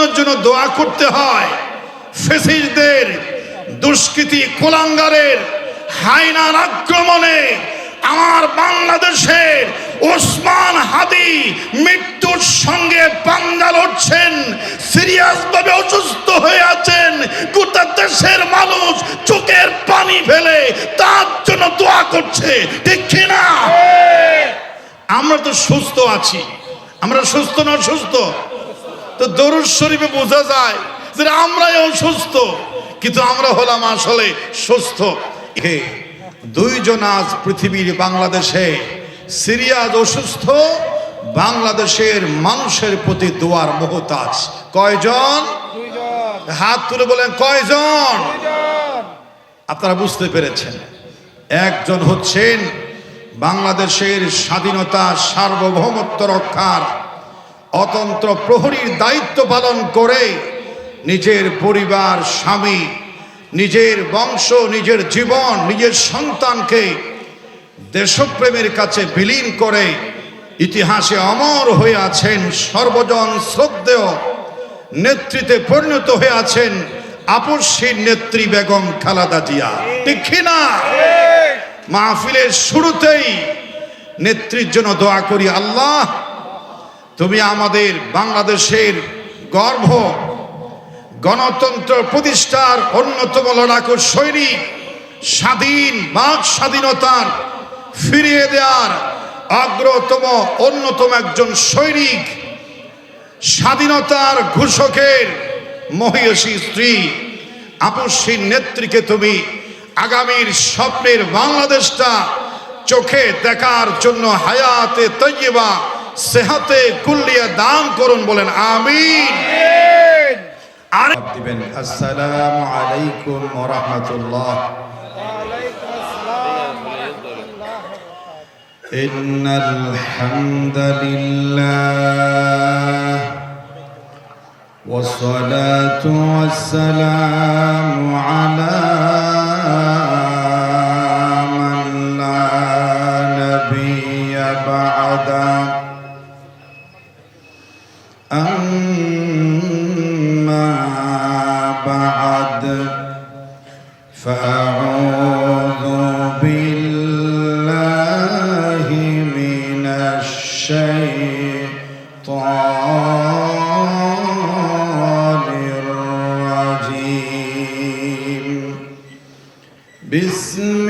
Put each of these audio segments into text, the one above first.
জন্য জন্য দোয়া করতে হয়। ফেসিসদের দুষ্কৃতি কোলাঙ্গারের হাইনার আক্রমণে আমার বাংলাদেশের ওসমান হাদি মৃত্যুর সঙ্গে পাঙ্গা লড়ছেন সিরিয়াস ভাবে অসুস্থ হয়ে আছেন গোটা দেশের মানুষ চোখের পানি ফেলে তার জন্য দোয়া করছে ঠিক কিনা? আমরা তো সুস্থ আছি। আমরা সুস্থ না অসুস্থ? তো দরুদ শরীফে বোঝা যায় যে আমরাই অসুস্থ কিন্তু আমরা হলাম আসলে সুস্থ। দুইজন আজ পৃথিবীর বাংলাদেশে সিরিয়াজ অসুস্থ বাংলাদেশের মানুষের প্রতি দোয়ার মহতাজ। কয়জন? হাত তুলে বলেন কয়জন? আপনারা বুঝতে পেরেছেন। একজন হচ্ছেন বাংলাদেশের স্বাধীনতা সার্বভৌমত্ব রক্ষার অতন্ত্র প্রহরীর দায়িত্ব পালন করে নিজের পরিবার স্বামী নিজের বংশ নিজের জীবন নিজের সন্তানকে দেশপ্রেমের কাছে বিলীন করে ইতিহাসে অমর হয়ে আছেন সর্বজন শ্রদ্ধেয় নেতৃত্বে পরিণত হয়ে আছেন আপসীর নেত্রী বেগম খালাদা জিয়া। ঠিক না মাহফিলের শুরুতেই নেত্রীর জন্য দোয়া করি আল্লাহ তুমি আমাদের বাংলাদেশের গর্ভ গণতন্ত্র প্রতিষ্ঠার অন্যতম লড়াকু সৈনিক, স্বাধীন বাক স্বাধীনতার ফিরিয়ে দেওয়ার অগ্রতম অন্যতম একজন সৈনিক, স্বাধীনতার ঘোষকের মহিষী স্ত্রী। আপসীর নেত্রীকে তুমি আগামীর স্বপ্নের বাংলাদেশটা চোখে দেখার জন্য হায়াতে তৈবা সেহাতে কুল্লিয়া দান করুন বলেন আমিন আর দিবেন আসসালামু আলাইকুম ওয়া রাহমাতুল্লাহ إن الحمد لله والصلاة والسلام على الشيطان الرجيم بسم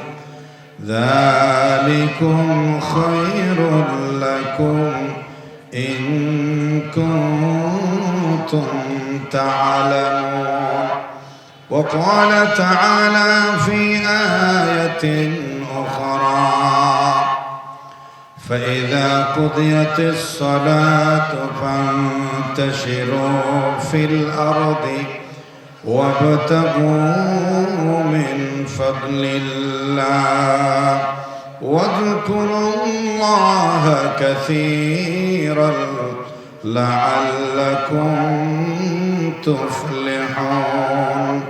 ذلكم خير لكم إن كنتم تعلمون. وقال تعالى في آية أخرى فإذا قضيت الصلاة فانتشروا في الأرض وابتغوا من فضل الله. واذكروا الله كثيرا لعلكم تفلحون.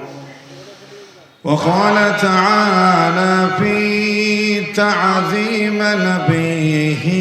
وقال تعالى في تعظيم نبيه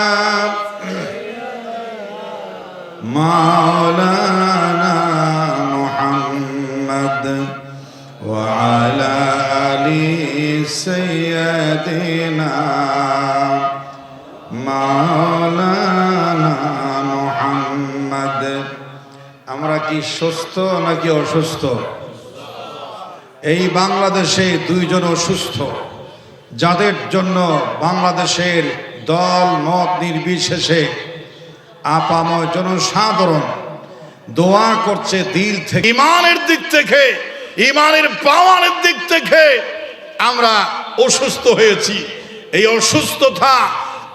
مولانا محمد وعلى آل سيدنا মাওলানা মুহাম্মদ আমরা কি সুস্থ নাকি অসুস্থ এই বাংলাদেশে দুইজন অসুস্থ যাদের জন্য বাংলাদেশের দল মত নির্বিশেষে আপাময় জনসাধারণ দোয়া করছে দিল থেকে। ইমানের দিক থেকে, ইমানের পাওয়ারের দিক থেকে আমরা অসুস্থ হয়েছি। এই অসুস্থতা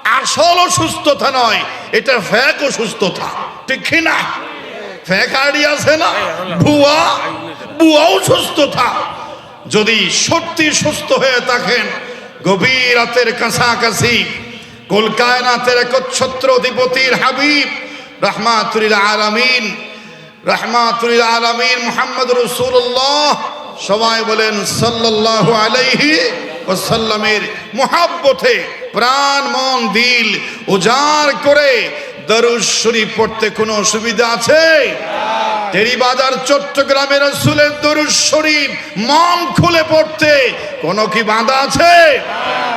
আসল অসুস্থতা নয়, এটা ফ্যাক অসুস্থতা। ঠিক না? ফ্যাক আইডি আছে না? ভুয়া? ভুয়া অসুস্থতা যদি সত্যি সুস্থ হয়ে থাকেন, গভীর রাতের কাছাকাছি কলকায়নাতের একচ্ছত্র অধিপতির হাবিব রহমাতুল আলামিন, রহমাতুল আলমিন মোহাম্মদ রসুল্লাহ সবাই বলেন সাল্লাল্লাহু আলাইহি ওসাল্লামের মোহাব্বতে প্রাণ, মন, দিল উজাড় করে দরুদ শরীফ পড়তে কোনো অসুবিধা আছে? টেরিবাজার চট্টগ্রামের রসুলের দরুদ শরীফ মন খুলে পড়তে। কোনো কি বাঁধা আছে?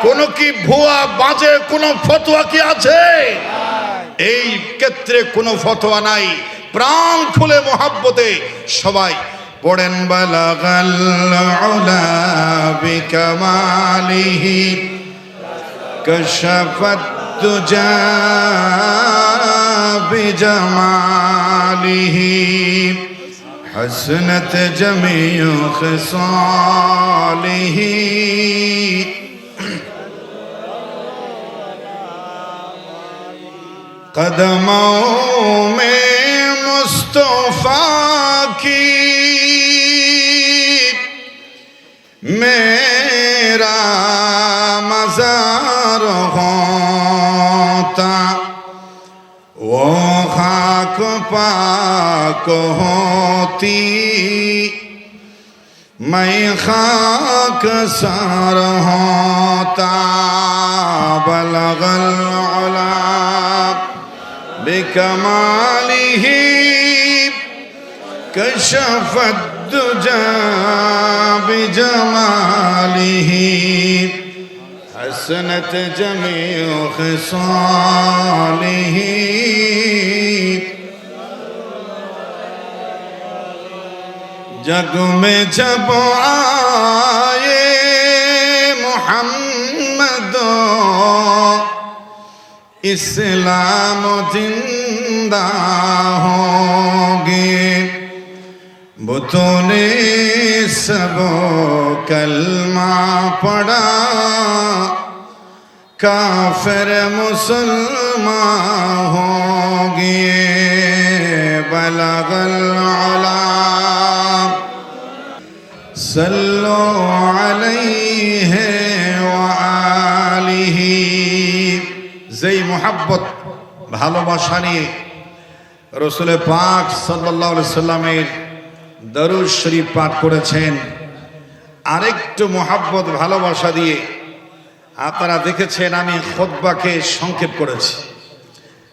কোনো কি ভুয়া বাজে কোন ফতোয়া কি আছে? এই ক্ষেত্রে কোনো ফতোয়া নাই। প্রাণ খুলে মহাব্বতে সবাই পড়েন বালাগাল উলা বিকামালিহি কশফাত তুজা بجماله حسنت جميع خصاله قدموں میں مصطفیٰ होती मैं खाक सार होता बलगल بكماله كشف الدجى بجماله حسنت جميع خصاله جگ میں جب آئے محمد، اسلام زندہ ہوں گے۔ بتوں نے سب کلمہ پڑا کافر مسلمان ہوں گے۔ بلغ العلا۔ صلوا عليه وآله. যেই মোহাব্বত, ভালোবাসা নিয়ে রসুলে পাক সাল্লাহ সাল্লামের দরুদ শরীফ পাঠ করেছেন, আরেকটু মোহাব্বত, ভালোবাসা দিয়ে আপনারা দেখেছেন আমি খোদ্বাকে সংক্ষেপ করেছি।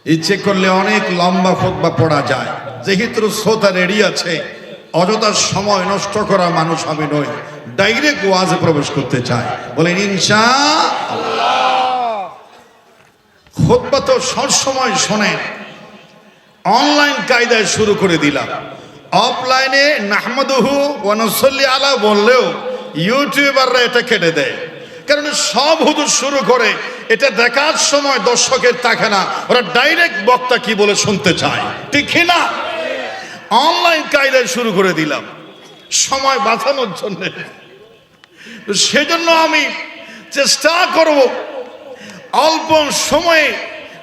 ইচ্ছে করলে অনেক লম্বা খোদ্া পড়া যায়। যেহেতু শ্রোতা রেডি আছে অযথা সময় নষ্ট করা মানুষ আমি নই। ডাইরেক্ট ওয়াজে প্রবেশ করতে চাই। বলেন, ইনশা খোদ্া তো সবসময় শোনেন। অনলাইন কায়দায় শুরু করে দিলাম। অফলাইনে নাহমদহু ওয়ানসল্লি আলা বললেও ইউটিউবাররা এটা কেটে দেয়। কারণ সব হুদুর শুরু করে, এটা দেখার সময় দর্শকের থাকে না ওরা ডাইরেক্ট বক্তা কি বলে শুনতে চায়। ঠিক না? অনলাইন কায়দায় শুরু করে দিলাম। সময় বাঁচানোর জন্য। সেজন্য আমি চেষ্টা করব অল্প সময়ে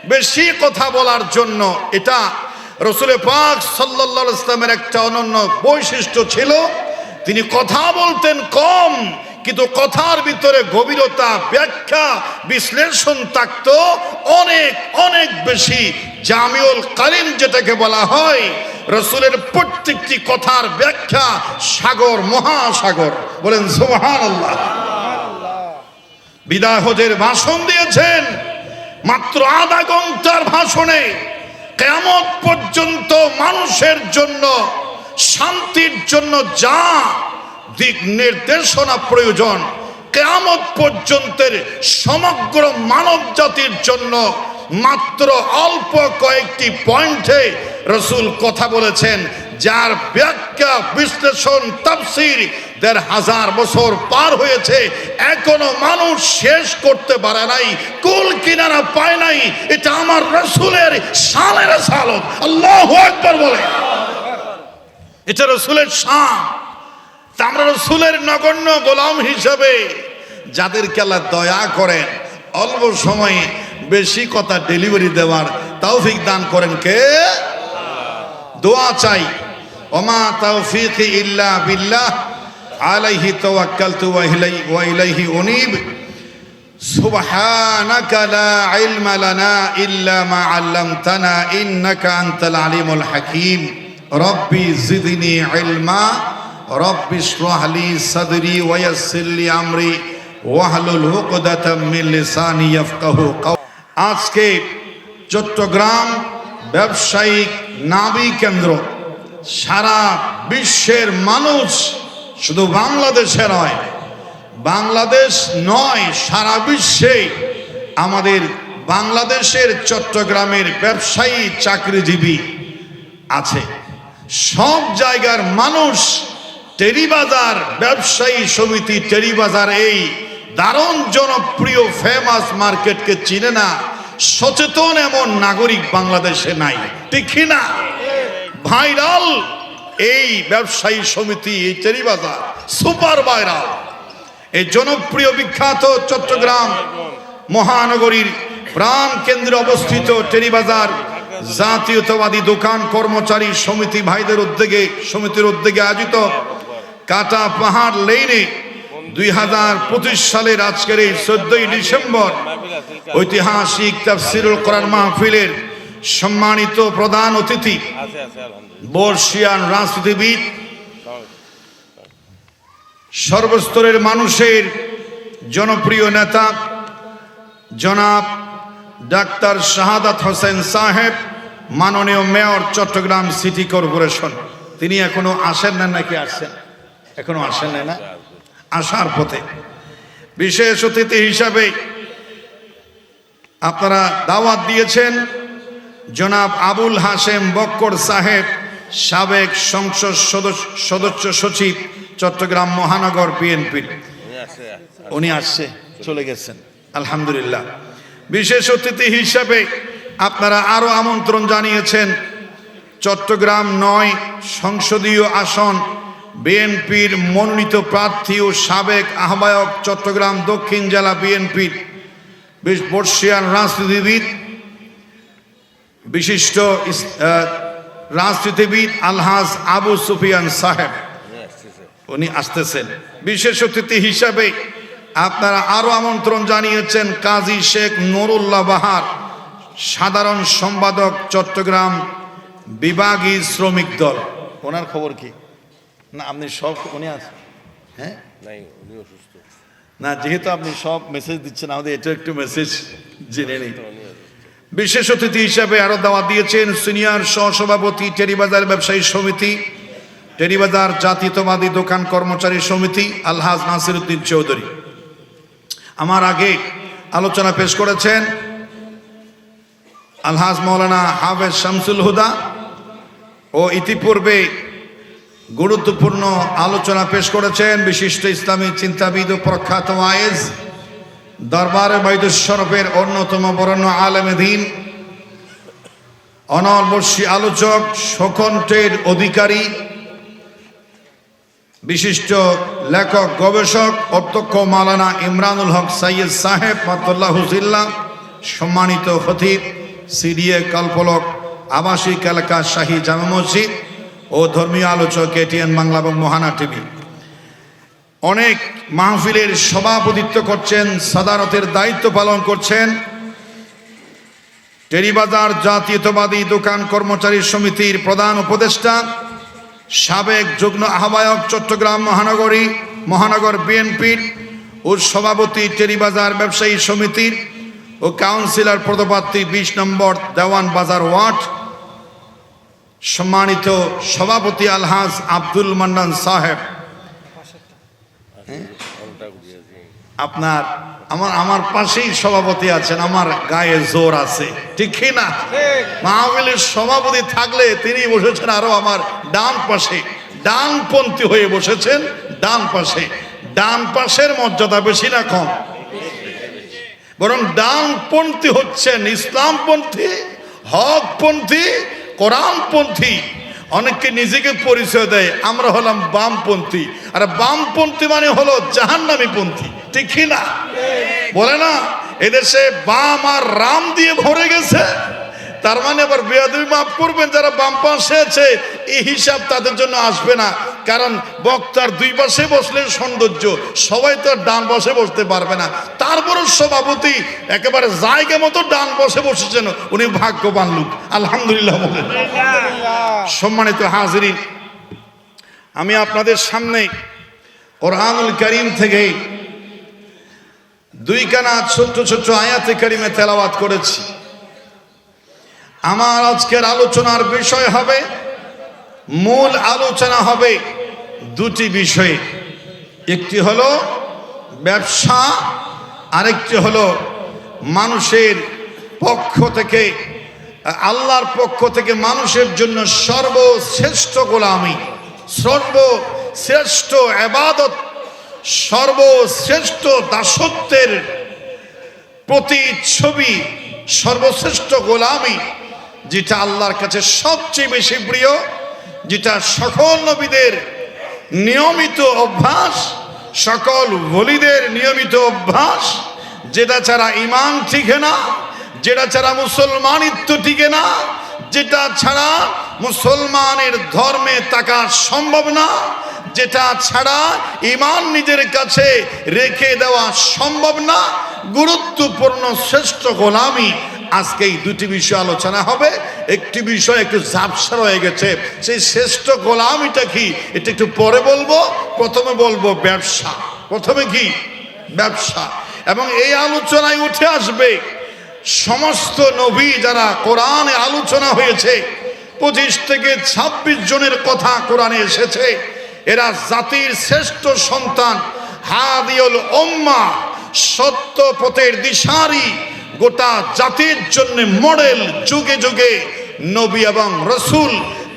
বেশি কথা বলার জন্য। এটা রসুলের পাক সাল্লাহ ইসলামের একটা অনন্য বৈশিষ্ট্য ছিল। তিনি কথা বলতেন কম, কিন্তু কথার ভিতরে গভীরতা, ব্যাখ্যা, বিশ্লেষণ থাকতো অনেক অনেক বেশি। জামিউল কালিম যেটাকে বলা হয় রসুলের প্রত্যেকটি কথার ব্যাখ্যা সাগর, মহাসাগর। বলেন সুবহান আল্লাহ বিদায় হজের ভাষণ দিয়েছেন, মাত্র আধা ঘণ্টার ভাষণে কেমন পর্যন্ত মানুষের জন্য, শান্তির জন্য যা দিক নির্দেশনা প্রয়োজন, কেয়ামত পর্যন্তের সমগ্র মানব জাতির জন্য মাত্র অল্প কয়েকটি পয়েন্টে রসুল কথা বলেছেন, যার ব্যাখ্যা, বিশ্লেষণ, তাফসির দেড় হাজার বছর পার হয়েছে, এখনও মানুষ শেষ করতে পারে নাই, কুল কিনারা পায় নাই, এটা আমার রসুলের সালের সালত। আল্লাহ একবার বলে। এটা রসুলের তা আমরা রসুলের নগণ্য গোলাম হিসাবে যাদেরকে আল্লাহ দয়া করেন, অল্প সময়ে বেশি কথা ডেলিভারি দেওয়ার তৌফিক দান করেন কে দোয়া চাই ওমা তৌফিক ইল্লা বিল্লাহ আলাইহি তাওয়াক্কালতু ওয়া ইলাই ওয়া ইলাইহি উনীব سبحانك لا علم لنا إلا ما علمتنا إنك أنت العليم الحكيم ربي زدني علما ربي اشرح لي صدري ويسر لي أمري واحلل عقدة من لساني يفقه قولي আজকে চট্টগ্রাম ব্যবসায়িক নাবি কেন্দ্র। সারা বিশ্বের মানুষ শুধু বাংলাদেশে নয়, বাংলাদেশ নয়, সারা বিশ্বে আমাদের বাংলাদেশের চট্টগ্রামের ব্যবসায়ী চাকরিজীবী আছে। সব জায়গার মানুষ টেরিবাজার ব্যবসায়ী সমিতি টেরিবাজার এই দারুণ জনপ্রিয় ফেমাস মার্কেটকে চিনে না, সচেতন এমন নাগরিক বাংলাদেশে নাই। কি না ভাইরাল এই ব্যবসায়ী সমিতি, এই টেরিবাজার, সুপার ভাইরাল। এই জনপ্রিয় বিখ্যাত চট্টগ্রাম মহানগরীর প্রাণ কেন্দ্রে অবস্থিত টেরিবাজার জাতীয়তাবাদী দোকান কর্মচারী সমিতি ভাইদের উদ্যোগে, সমিতির উদ্যোগে আয়োজিত কাটা পাহাড় লেনে দুই হাজার পঁচিশ সালের আজকের এই চোদ্দই ডিসেম্বর ঐতিহাসিক তাফসিরুল কোরআন মাহফিলের সম্মানিত প্রধান অতিথি, বর্ষিয়ান রাজনীতিবিদ, সর্বস্তরের মানুষের জনপ্রিয় নেতা, জনাব ডাক্তার শাহাদাত হোসেন সাহেব, মাননীয় মেয়র চট্টগ্রাম সিটি কর্পোরেশন। তিনি এখনও আসেন না নাকি আসছেন? এখনও আসেন না? আসার পথে। বিশেষ অতিথি হিসাবে আপনারা দাওয়াত দিয়েছেন জনাব আবুল হাশেম বক্কর সাহেব, সাবেক সংসদ সদস্য সদস্য সচিব, চট্টগ্রাম মহানগর বিএনপির উনি উনি আসছে, চলে গেছেন। আলহামদুলিল্লাহ। বিশেষ অতিথি হিসাবে আপনারা আরও আমন্ত্রণ জানিয়েছেন, চট্টগ্রাম নয় সংসদীয় আসন বিএনপির মনোনীত প্রার্থী ও সাবেক আহ্বায়ক চট্টগ্রাম দক্ষিণ জেলা বিএনপির বর্ষিয়ান রাজনীতিবিদ, বিশিষ্ট রাজনীতিবিদ আলহাজ আবু সুফিয়ান সাহেব। উনি আসতেছেন। বিশেষ অতিথি হিসাবে আপনারা আরও আমন্ত্রণ জানিয়েছেন কাজী শেখ নুরুল্লাহ বাহার, সাধারণ সম্পাদক চট্টগ্রাম বিভাগী শ্রমিক দল। ওনার খবর কি? না আপনি সব উনি আছেন। হ্যাঁ? উনি অসুস্থ না যেহেতু আপনি সব মেসেজ দিচ্ছেন আমাদের এটা একটু মেসেজ জেনে নেই বিশেষ অতিথি হিসাবে আরও দাওয়াত দিয়েছেন সিনিয়র সহসভাপতি টেরিবাজার ব্যবসায়ী সমিতি টেরিবাজার জাতীয়তাবাদী দোকান কর্মচারী সমিতি আলহাজ নাসির উদ্দিন চৌধুরী। আমার আগে আলোচনা পেশ করেছেন আলহাজ মৌলানা হাফেজ শামসুল হুদা ও ইতিপূর্বে গুরুত্বপূর্ণ আলোচনা পেশ করেছেন বিশিষ্ট ইসলামী চিন্তাবিদ ও প্রখ্যাত আয়েজ দরবারে বৈদুস্বরূপের অন্যতম বরণ্য আলেমে দিন অনর্বর্ষী আলোচক সকণ্ঠের অধিকারী, বিশিষ্ট লেখক, গবেষক, অধ্যক্ষ মালানা ইমরানুল হক সাইয়দ সাহেব মাতুল্লাহ হুজিল্লা সম্মানিত খতিব, সিডিএ কল্পলক, আবাসিক এলাকা শাহী জামা মসজিদ ও ধর্মীয় আলোচক এটিএন বাংলা এবং মহানা টিভি। অনেক মাহফিলের সভাপতিত্ব করছেন, সাদারতের দায়িত্ব পালন করছেন। টেরিবাজার জাতীয়তাবাদী দোকান কর্মচারী সমিতির প্রধান উপদেষ্টা, সাবেক যুগ্ম আহ্বায়ক চট্টগ্রাম মহানগরী, মহানগর বিএনপির ও সভাপতি টেরিবাজার ব্যবসায়ী সমিতির ও কাউন্সিলর পদপ্রার্থী বিশ নম্বর দেওয়ান বাজার ওয়ার্ড সম্মানিত সভাপতি আলহাজ আব্দুল মান্নান সাহেব। বুঝিয়েছি আপনার, আমার আমার পাশেই সভাপতি আছেন, আমার গায়ে জোর আছে। ঠিক না? মাহফিলের সভাপতি থাকলে তিনি বসেছেন আরও আমার ডান পাশে। ডানপন্থী হয়ে বসেছেন ডান পাশে। ডান পাশের মর্যাদা বেশি না কম। বরং ডানপন্থী হচ্ছেন ইসলামপন্থী, হকপন্থী কোরআনপন্থী। অনেককে নিজেকে পরিচয় দেয়, আমরা হলাম বামপন্থী। আর বামপন্থী মানে হলো জাহান্নামী পন্থী ঠিক না? বলে না, এদেশে বাম আর রাম দিয়ে ভরে গেছে। তার মানে আবার বেয়াদবি মাফ করবেন যারা বাম পাশে আছে এই হিসাব তাদের জন্য আসবে না। কারণ বক্তার দুই পাশে বসলে সৌন্দর্য সবাই তো আর ডান বসে বসতে পারবে না। তারপরও সভাপতি একেবারে জায়গা মতো ডান বসে বসেছেন উনি ভাগ্যবান লোক। আলহামদুলিল্লাহ বলেন। সম্মানিত হাজিরিন আমি আপনাদের সামনে কোরআনুল করিম থেকে দুই কানা ছোট্ট ছোট্ট আয়াতে করিমে তেলাওয়াত করেছি। আমার আজকের আলোচনার বিষয় হবে, মূল আলোচনা হবে দুটি বিষয়ে। একটি হলো ব্যবসা, আরেকটি হলো মানুষের পক্ষ থেকে, আল্লাহর পক্ষ থেকে মানুষের জন্য সর্বশ্রেষ্ঠ গোলামি, সর্বশ্রেষ্ঠ আবাদত সর্বশ্রেষ্ঠ দাসত্বের প্রতিচ্ছবি, সর্বশ্রেষ্ঠ গোলামি। যেটা আল্লাহর কাছে সবচেয়ে বেশি প্রিয়, যেটা সকল নবীদের নিয়মিত অভ্যাস, সকল বলিদের নিয়মিত অভ্যাস, যেটা ছাড়া ইমান টিকে না, যেটা ছাড়া মুসলমানিত্ব টিকে না, যেটা ছাড়া মুসলমানের ধর্মে থাকা সম্ভব না, যেটা ছাড়া ইমান নিজের কাছে রেখে দেওয়া সম্ভব না, গুরুত্বপূর্ণ শ্রেষ্ঠ গোলামি আজকে এই দুটি বিষয় আলোচনা হবে। একটি বিষয় একটু ঝাপসা রয়ে গেছে। সেই শ্রেষ্ঠ গোলামিটা কি? এটা একটু পরে বলব। প্রথমে বলব ব্যবসা। প্রথমে কি? ব্যবসা। এবং এই আলোচনায় উঠে আসবে সমস্ত নবী যারা কোরআনে আলোচনা হয়েছে, পঁচিশ থেকে ২৬ জনের কথা কোরআনে এসেছে। এরা জাতির শ্রেষ্ঠ সন্তান হাদিউল ওম্মা সত্য পথের দিশারি। গোটা জাতির জন্য মডেল যুগে যুগে নবী এবং রসুল,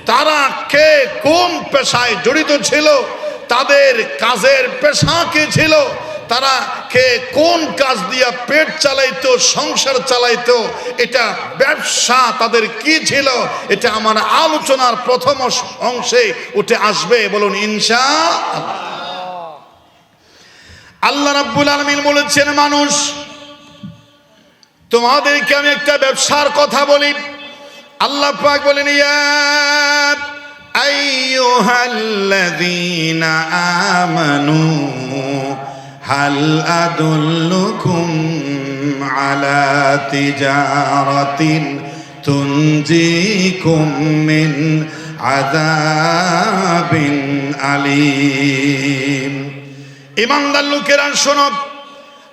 তারা কে কোন পেশায় জড়িত ছিল, তাদের কাজের পেশা কে ছিল, তারা কে কোন কাজ দিয়া পেট চালাইতো, সংসার চালাইতো, এটা ব্যবসা তাদের কি ছিল, এটা আমার আলোচনার প্রথম অংশে উঠে আসবে, বলুন ইনশা আল্লাহ রাব্বুল আলামিন বলেছেন, মানুষ তোমাদেরকে আমি একটা ব্যবসার কথা বলি। আল্লাহ পাক বলেন, ইয়া আইয়ুহাল্লাযীনা আমানু, হাল আদুল্লুকুম আলা তিজারাতিন তুনজিকুম মিন আযাবিন আলীম। ইমানদার লোকেরা, শোনো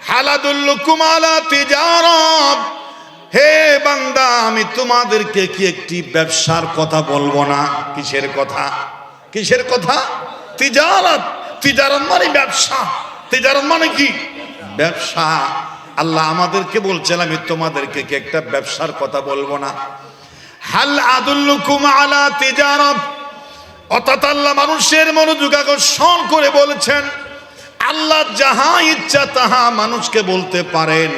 হালাদুল্লুকুম আলা তিজারাত। হে বান্দা, আমি তোমাদেরকে কি একটি ব্যবসার কথা বলব না? কিসের কথা? কিসের কথা? তিজারাত। তিজারাত মানে ব্যবসা। তিজারাত মানে কি? ব্যবসা। আল্লাহ আমাদেরকে বলছেন, আমি তোমাদেরকে কি একটা ব্যবসার কথা বলব না? হাল আদুল্লুকুম আলা তিজারাত। অর্থাৎ আল্লাহ মানুষের মনোযোগ আকর্ষণ করে বলেছেন আল্লাহ যাহা ইচ্ছা তাহা মানুষকে বলতে পারেন।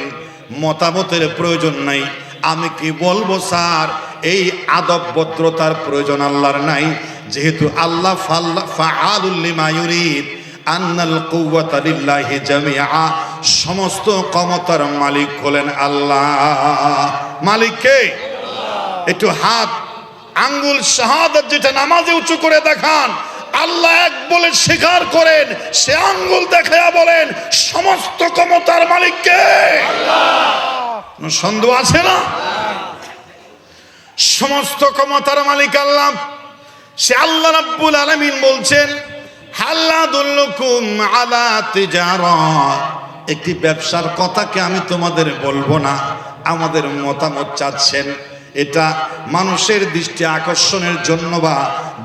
মতামতের প্রয়োজন নাই। আমি কি বলব স্যার? এই আদব ভদ্রতার প্রয়োজন আল্লাহর নাই। যেহেতু আল্লাহ সমস্ত ক্ষমতার মালিক হলেন আল্লাহ। মালিক কে? একটু হাত, আঙ্গুল, শাহাদাত যেটা নামাজে উঁচু করে দেখান। আল্লাহ এক বলে স্বীকার করেন, সে আঙ্গুল দেখায়া বলেন, সমস্ত ক্ষমতার মালিককে। সন্দেহ আছে না? সমস্ত ক্ষমতার মালিক আল্লাহ। সে আল্লাহ রাব্বুল আলামিন বলছেন হাল্লা দুল্লুকুম আলা তিজারাত একটি ব্যবসার কথাকে আমি তোমাদের বলব না, আমাদের মতামত চাচ্ছেন। এটা মানুষের দৃষ্টি আকর্ষণের জন্য বা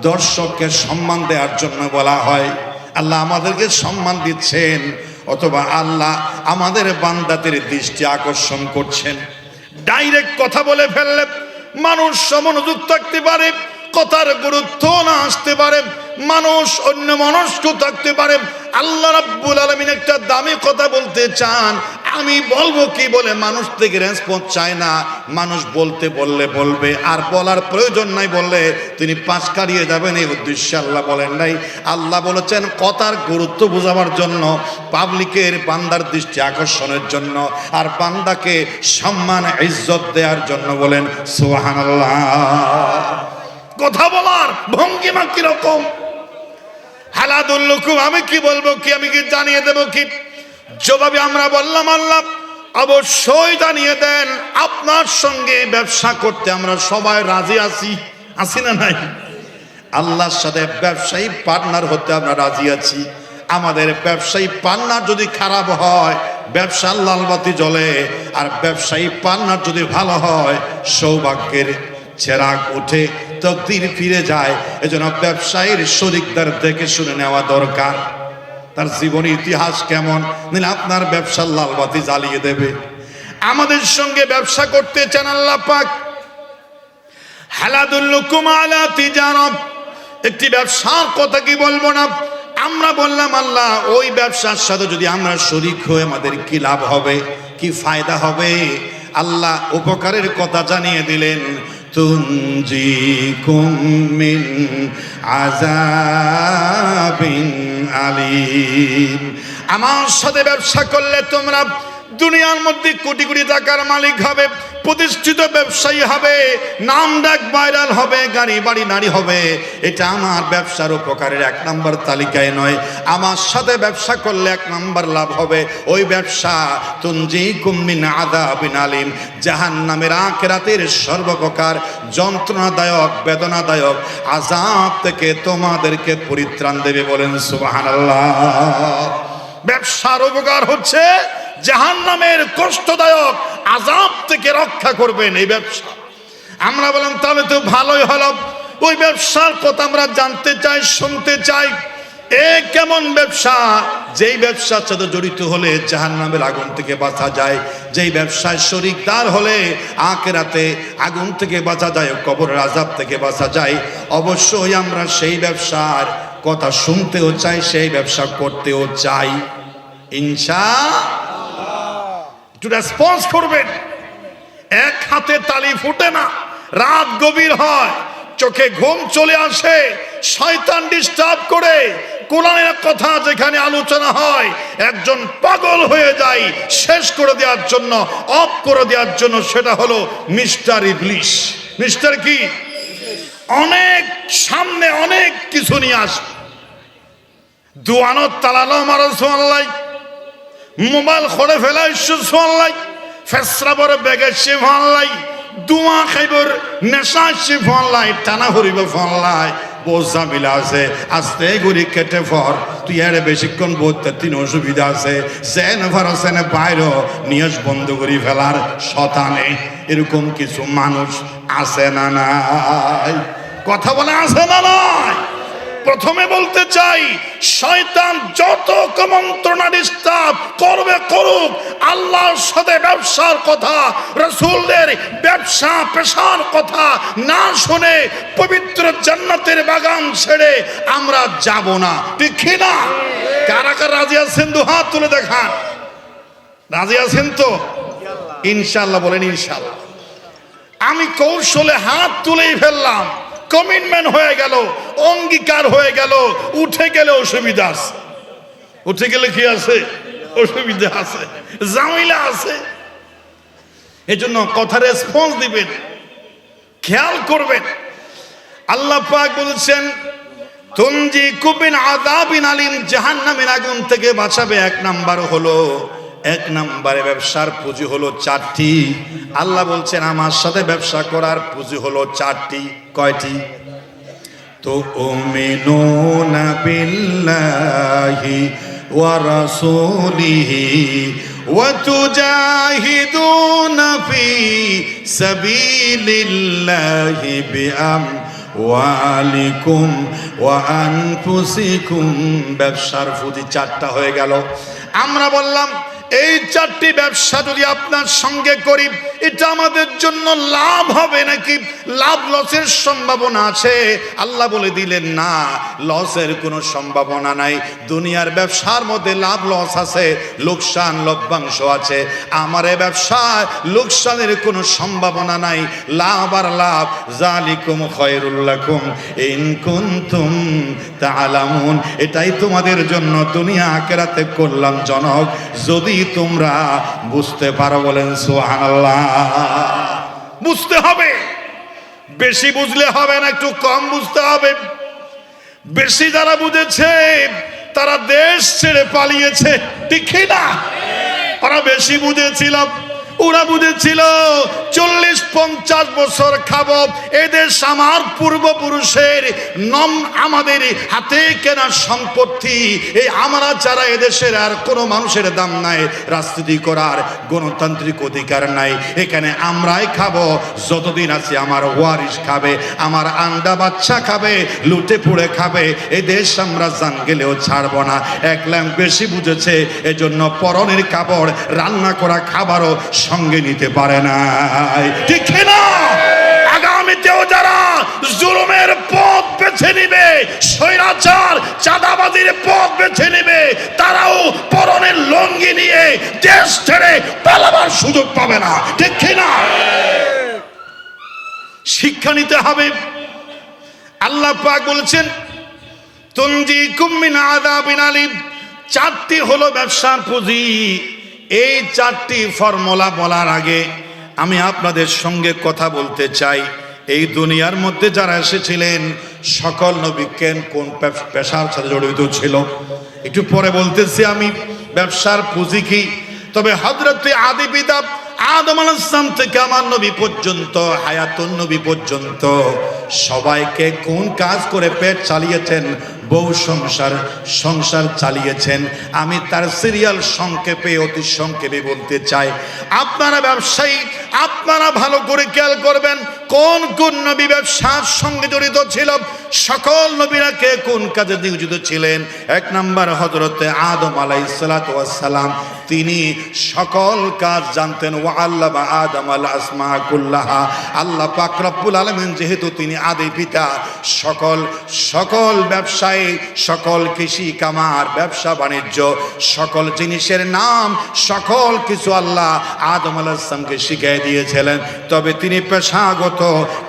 দর্শককে সম্মান দেওয়ার জন্য বলা হয়। আল্লাহ আমাদেরকে সম্মান দিচ্ছেন, অথবা আল্লাহ আমাদের বান্দাদের দৃষ্টি আকর্ষণ করছেন। ডাইরেক্ট কথা বলে ফেললে মানুষ সমনোযোগ থাকতে পারে, কথার গুরুত্ব না আসতে পারে, মানুষ অন্য মনস্ক থাকতে পারে। আল্লাহ রাব্বুল আলামিন একটা দামি কথা বলতে চান আমি বলব কি বলে, মানুষ থেকে রেসপন্স চায় না। মানুষ বলতে বললে বলবে, আর বলার প্রয়োজন নাই বললে তিনি পাশ কাটিয়ে যাবেন এই উদ্দেশ্যে আল্লাহ বলেন নাই। আল্লাহ বলেছেন, কথার গুরুত্ব বোঝাবার জন্য, পাবলিকের বান্দার দৃষ্টি আকর্ষণের জন্য, আর বান্দাকে সম্মান, ইজ্জত দেওয়ার জন্য বলেন সোহান কথা বলার ভঙ্গিমা কীরকম? হালাদুল্লুকুম আমি কি বলব কি, আমি কি জানিয়ে দেবো কি? জবাবে আমরা বললাম, আল্লাহ, অবশ্যই জানিয়ে দেন, আপনার সঙ্গে ব্যবসা করতে আমরা সবাই রাজি আছি। আছি না নাই? আল্লাহর সাথে ব্যবসায়ী পার্টনার হতে আমরা রাজি আছি। আমাদের ব্যবসায়ী পার্টনার যদি খারাপ হয়, ব্যবসার লালবাতি জ্বলে, আর ব্যবসায়ী পার্টনার যদি ভালো হয়, সৌভাগ্যের চেরাগ উঠে তকদির ফিরে যায়। এজন্য ব্যবসায়ীর শরিকদার দেখে শুনে নেওয়া দরকার। তার জীবন ইতিহাস কেমন? আপনার ব্যবসার লালবাতি জ্বালিয়ে দেবে। আমাদের সঙ্গে ব্যবসা করতে চান আল্লাহ পাক। হালাদুল্লুকুম আলা তিজারত। একটি ব্যবসার কথা কি বলব না? আমরা বললাম, আল্লাহ, ওই ব্যবসার সাথে যদি আমরা শরিক হয়ে আমাদের কি লাভ হবে? কি ফায়দা হবে? আল্লাহ উপকারের কথা জানিয়ে দিলেন। তুঞ্জি কুমিন আজাবিন আলিম আমার সাথে ব্যবসা করলে তোমরা দুনিয়ার মধ্যে কোটি কোটি টাকার মালিক হবে, প্রতিষ্ঠিত ব্যবসায়ী হবে, নাম ডাক ভাইরাল হবে, গাড়ি বাড়ি নারী হবে। এটা আমার ব্যবসার উপকারের এক নম্বর তালিকায় নয়। আমার সাথে ব্যবসা করলে এক নম্বর লাভ হবে। ওই ব্যবসা তুঞ্জি কুম্মিন আদা বিন আলিম। জাহান নামের আখেরাতের সর্বপ্রকার যন্ত্রণাদায়ক, বেদনাদায়ক আজাব থেকে তোমাদেরকে পরিত্রাণ দেবে বলেন সুবহানাল্লাহ। ব্যবসার উপকার হচ্ছে জাহান নামের কষ্টদায়ক আজাব থেকে রক্ষা করবেন এই ব্যবসা। আমরা বললাম, তাহলে তো ভালোই হলো। ওই ব্যবসার কথা আমরা জানতে চাই, শুনতে চাই। এ কেমন ব্যবসা? যেই ব্যবসার সাথে জড়িত হলে জাহান নামের আগুন থেকে বাঁচা যায়। যেই ব্যবসায় শরিকদার হলে আখেরাতে আগুন থেকে বাঁচা যায় কবরের আজাব থেকে বাঁচা যায়, অবশ্যই আমরা সেই ব্যবসার কথা শুনতেও চাই, সেই ব্যবসা করতেও চাই। ইনশা একটু রেসপন্স করবেন। এক হাতে তালি ফুটে না, রাত গভীর হয়, চোখে ঘুম চলে আসে, শয়তান ডিস্টার্ব করে। কোরআনের কথা যেখানে আলোচনা হয়, একজন পাগল হয়ে যায়, শেষ করে দেওয়ার জন্য, অফ করে দেওয়ার জন্য, সেটা হলো মিস্টার ইবলিশ। মিস্টার কি? অনেক সামনে অনেক কিছু নিয়ে আসবে দুয়ানত তালালো মারো মোবাইল খড়ে ফেলা সোয়াল্লাই ফেসরা বড় বেগে সে ফাল্লাই দুয়া খাইবর নেশা সে ফাল্লাই টানা হরিব ফাল্লাই বোঝা মিলা আছে, আস্তে গুড়ি কেটে ফর, তুই এর বেশিক্ষণ বলতে তিন অসুবিধা আছে সেন ফারসেন বাইর, নিয়স বন্ধ করি ফেলার শতানে, এরকম কিছু মানুষ আছে না নাই? কথা বলে আছে না নাই? প্রথমে বলতে চাই, শয়তান যত কমন্ত্রণা ডিস্টার্ব করবে করুক, আল্লাহর সাথে ব্যবসার কথা, রসুলদের ব্যবসা পেশার কথা না শুনে পবিত্র জান্নাতের বাগান ছেড়ে আমরা যাব না। ঠিক না? কারা কারা রাজি আছেন? দু হাত তুলে দেখান। রাজি আছেন তো? ইনশাল্লাহ বলেন ইনশাল্লাহ আমি কৌশলে হাত তুলেই ফেললাম। কমিটমেন্ট হয়ে গেল, অঙ্গীকার হয়ে গেল, উঠে গেলে অসুবিধা আছে। উঠে গেলে কি আছে? অসুবিধা আছে জামিলা আছে। এজন্য কথা রেসপন্স দিবেন, খেয়াল করবেন। আল্লাহ পাক বলছেন তুনজি কুবিন আদাবিন আলিম জাহান্নামের আগুন থেকে বাঁচাবে এক নাম্বার হলো এক নাম্বারে ব্যবসার পুঁজি হলো চারটি। আল্লাহ বলছেন, আমার সাথে ব্যবসা করার পুঁজি হলো চারটি। কয়টি? তো উমিনুনা বিল্লাহি ওয়া রাসূলিহি ওয়া তুজাহিদুনা ফি সাবিলিল্লাহি বিআম ওয়ালিকুম ওয়া আনফুসিকুম। ব্যবসার পুঁজি চারটা হয়ে গেল। আমরা বললাম এই চারটি ব্যবসা যদি আপনার সঙ্গে করি, এটা আমাদের জন্য লাভ হবে নাকি? লাভ লসের সম্ভাবনা আছে। আল্লাহ বলে দিলেন, না, লসের কোনো সম্ভাবনা নাই। দুনিয়ার ব্যবসার মধ্যে লাভ লস আছে, লোকসান লভ্যাংশ আছে। আমার এ ব্যবসায় লোকসানের কোনো সম্ভাবনা নাই। লাভ আর লাভ জালিকুম খয়রুল্লাকুম ইন কুনতুম তাআলামুন। এটাই তোমাদের জন্য দুনিয়া আখেরাতে করলাম জনক যদি তোমরা বুঝতে পারো বলেন সুবহানাল্লাহ। বুঝতে হবে। বেশি বুঝলে হবে না, একটু কম বুঝতে হবে। বেশি যারা বুঝেছে, তারা দেশ ছেড়ে পালিয়েছে। ঠিক না? ওরা বেশি বুঝেছিল ওরা বুঝেছিল, চল্লিশ পঞ্চাশ বছর খাব, এদেশ আমার পূর্বপুরুষের নম আমাদের হাতে কেনা সম্পত্তি। এই আমরা যারা এদেশের আর কোনো মানুষের দাম নাই, রাজনীতি করার গণতান্ত্রিক অধিকার নাই, এখানে আমরাই খাব, যতদিন আছে আমার ওয়ারিশ খাবে, আমার আন্ডা বাচ্চা খাবে, লুটে পুড়ে খাবে এই দেশ আমরা জান গেলেও ছাড়বো না। এক ল্যাম্প বেশি বুঝেছে, এজন্য পরনের কাপড়, রান্না করা খাবারও সঙ্গে নিতে পারে না ঠিক না? আগামীতেও যারা জুলুমের পথ বেছে নিবে, স্বৈরাচার, চাঁদাবাজির পথ বেছে নিবে, তারাও পরনের লঙ্গি নিয়ে দেশ ছেড়ে পালাবার সুযোগ পাবে না। ঠিক না? শিক্ষা নিতে হবে। আল্লাহ পাক বলছেন তঞ্জি কুম্মিন আদাবিন আলিম। চারটি হলো ব্যবসার পুঁজি। এই চারটি ফর্মুলা বলার আগে আমি আপনাদের সঙ্গে কথা বলতে চাই। এই দুনিয়ার মধ্যে যারা এসেছিলেন, সকল নবিজ্ঞান কোন পেশার সাথে জড়িত ছিল? একটু পরে বলতেছি আমি, ব্যবসার পুঁজি কি? তবে হজরত আদি পিতা আদম আলাইসালাম থেকে আমার নবী পর্যন্ত, হায়াতুন নবী পর্যন্ত সবাইকে কোন কাজ করে পেট চালিয়েছেন? বউ সংসার সংসার চালিয়েছেন। আমি তার সিরিয়াল সংক্ষেপে, অতি সংক্ষেপে বলতে চাই। আপনারা ব্যবসায়ী, আপনারা ভালো করে খেয়াল করবেন, কোন কোন নবী ব্যবসার সঙ্গে জড়িত ছিল? সকল নবীরা কে কোন কাজে নিয়োজিত ছিলেন? এক নম্বর হজরতে আদম আলাই সালাম, তিনি সকল কাজ জানতেন আদম আল আসমা কুল্লাহা। আল্লাহ পাক রব্বুল যেহেতু তিনি আদি পিতা, সকল সকল ব্যবসায়ী, সকল কৃষি কামার, ব্যবসা বাণিজ্য, সকল জিনিসের নাম, সকল কিছু আল্লাহ আদম আলাহিসামকে শিখিয়ে দিয়েছিলেন। তবে তিনি পেশাগত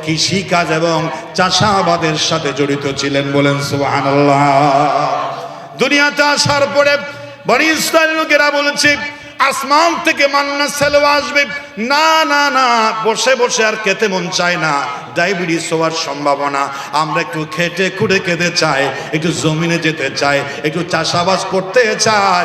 কৃষি কাজ এবং চাষাবাদের সাথে জড়িত ছিলেন বলেন সুবাহ দুনিয়াতে আসার পরে বনি ইসরায়েল লোকেরা বলেছে আসমান থেকে মান্না সেলো আসবে। না না না, বসে বসে আর খেতে মন চায় না। ডায়াবেটিস হওয়ার সম্ভাবনা। আমরা একটু খেটে খুঁড়ে খেতে চাই, একটু জমিনে যেতে চাই, একটু চাষাবাদ করতে চাই।